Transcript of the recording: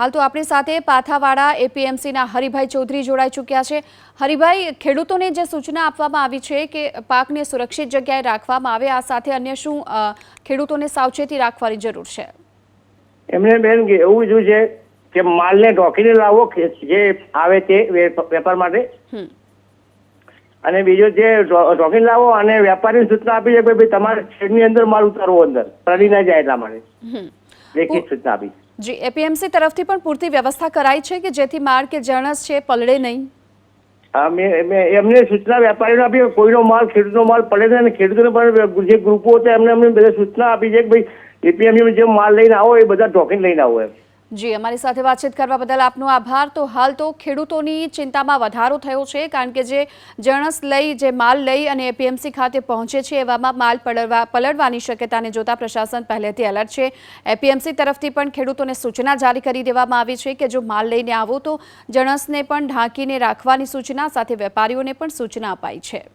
હાલ તો આપણી સાથે પાથાવાડા એપીએમસીના હરિભાઈ ચૌધરી જોડાઈ ચૂક્યા છે. હરિભાઈ ખેડૂતોને જે સૂચના આપવામાં આવી છે કે પાકને સુરક્ષિત જગ્યાએ રાખવામાં આવે આ સાથે અન્ય શું ખેડૂતોને સાવચેતી રાખવાની જરૂર છે? એમણે બેન કે એવું જોયું છે કે માલને ઢોકીને લાવો જે આવે તે વેપાર માટે. અને બીજો જે ઢોકીને લાવો અને વેપારી સૂચના આપી છે કે ભાઈ તમારે શેડની અંદર માલ ઉતારવો અંદર. પડી ના જાય એટલા માટે. એક લેખિત સૂચના આપી જી, એપીએમસી તરફથી પણ પૂરતી વ્યવસ્થા કરાઈ છે કે જેથી માલ કે જણસ છે પલળે નહીં? એમને સૂચના વેપારીને આપી, કોઈનો માલ, ખેડૂતનો માલ પડે છે અને ખેડૂતોને પણ જે ગ્રુપો હતા એમને અમને બધા સૂચના આપી છે કે ભાઈ એપીએમસી જે માલ લઈને આવો, એ બધા ઢોકીને લઈને આવો એમ. જી, અમારી સાથે વાતચીત કરવા બદલ આપનો આભાર. તો હાલ તો ખેડૂતોની ચિંતામાં વધારો થયો છે, કારણ કે જે જણસ લઈ, જે માલ લઈ અને એપીએમસી ખાતે પહોંચે છે, એવામાં માલ પલળવા, પલળવાની શક્યતાને જોતા પ્રશાસન પહેલેથી એલર્ટ છે. એપીએમસી તરફથી પણ ખેડૂતોને સૂચના જારી કરી દેવામાં આવી છે કે જો માલ લઈને આવો તો જણસને પણ ઢાંકીને રાખવાની સૂચના, સાથે વેપારીઓને પણ સૂચના અપાઈ છે.